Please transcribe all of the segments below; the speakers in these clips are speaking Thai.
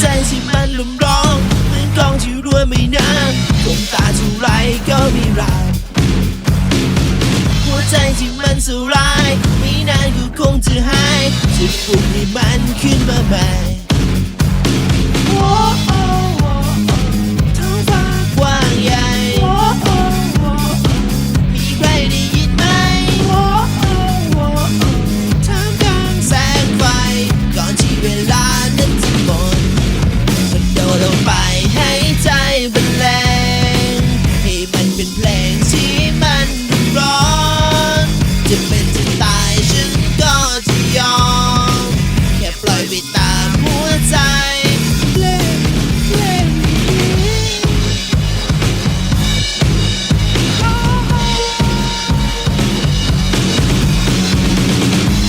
ใจที่มันลุ่มร้องเหมือนกองที่รั่วไม่นานดวงตาเท่าไรก็ไม่รักหัวใจที่มันสลายไม่นานก็คงจะหายจะปลุกให้มันขึ้นมาใหม่ เป็นเพลงที่มันร้อน จะเป็นจะตายฉันก็จะยอม แค่ปล่อยไปตามหัวใจเพลงเพลงนี้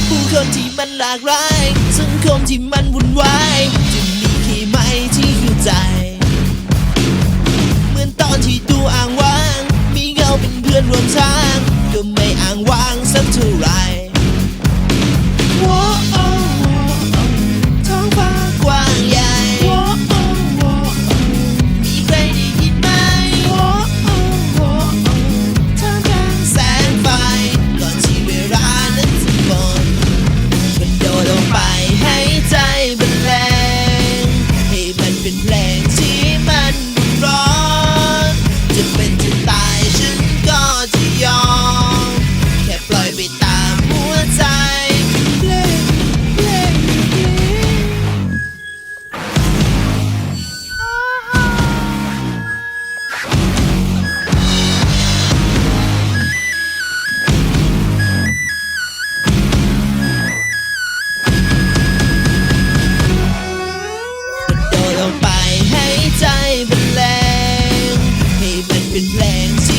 ผู้คนที่มันหลากหลายสังคมที่มันวุ่นวายจะมีแค่ไหมที่อยู่ใจ listen to Midlands.